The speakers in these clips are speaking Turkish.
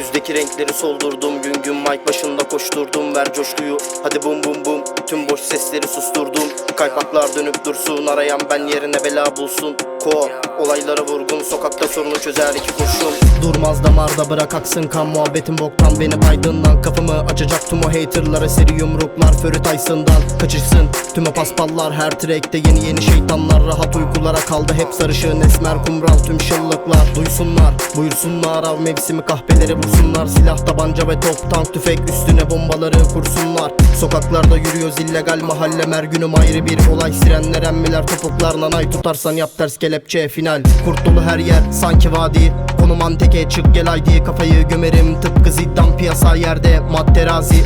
Yüzümdeki renkleri soldurdum. Gün gün mic başında koşturdum. Ver coşkuyu hadi bum bum bum. Tüm boş sesleri susturdum. Kaypaklar dönüp dursun. Arayan ben yerine bela bulsun Ko olaylara vurgun Sokakta sorunu çözer iki kurşun. Durmaz damarda bırak aksın kan Muhabbetin boktan. Beni baydığından Kafamı açacak tüm o haterlara Seri yumruklar Förü Tyson'dan Kaçışsın. Tüm o paspallar Her trackte yeni yeni şeytanlar. Rahat uykulara kaldı hep sarışın Esmer kumral tüm şıllıklar. Duysunlar buyursunlar av mevsimi kahpeleri vursunlar Silah tabanca ve top tank tüfek Üstüne bombaları kursunlar. Sokaklarda yürüyoruz illegal mahalle Her günüm ayrı bir olay. Sirenler emmiler topuklar Nanay tutarsan yap ters kelepçe final. Kurt her yer sanki vadi. Konum anteke çık gel haydi Kafayı gömerim tıpkı ziddan piyasa yerde.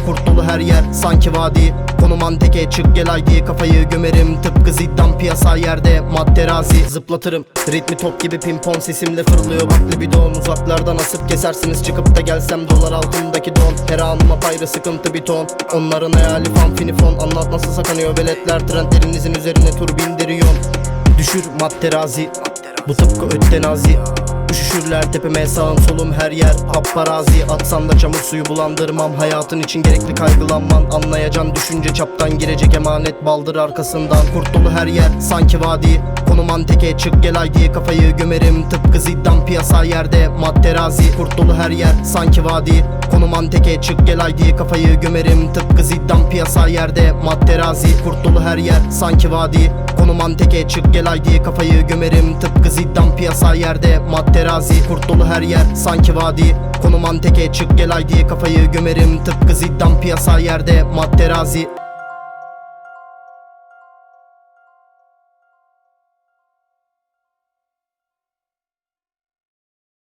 Kurt dolu her yer sanki vadi. Konum anteke çık gel haydi Kafayı gömerim tıpkı ziddan piyasa yerde. Madderazi zıplatırım. Ritmi top gibi pimpon sesimle fırlıyor. Bak libidon Uzaklardan asıp kesersiniz. Çıkıp da gelsem dolar altındaki don. Her anıma payrı sıkıntı bir ton. Onların hayali fan finifon Anlat nasıl sakanıyor veletler. Trendlerinizin üzerine tur bindiriyon Düşür madderazi. Bu tıpkı ötenazi Üşüşürler tepeme sağım solum her yer Papparazi. Atsan da çamur suyu bulandırmam. Hayatın için gerekli kaygılanman. Anlayacan düşünce çaptan girecek emanet. Baldır arkasından Kurt dolu her yer sanki vadi Konum anteke çık gel haydi Kafayı gömerim. Tıpkı ziddan piyasa yerde Madderazi kurt dolu her yer sanki vadi. Konum anteke çık gel haydi Kafayı gömerim. Tıpkı ziddan piyasa yerde Madderazi kurt dolu her yer sanki vadi. Konum anteke çık gel haydi Kafayı gömerim. Tıpkı ziddan piyasa yerde kurt dolu her yer sanki vadi. Konum anteke çık gel haydi Kafayı gömerim. Tıpkı ziddan piyasa yerde Madderazi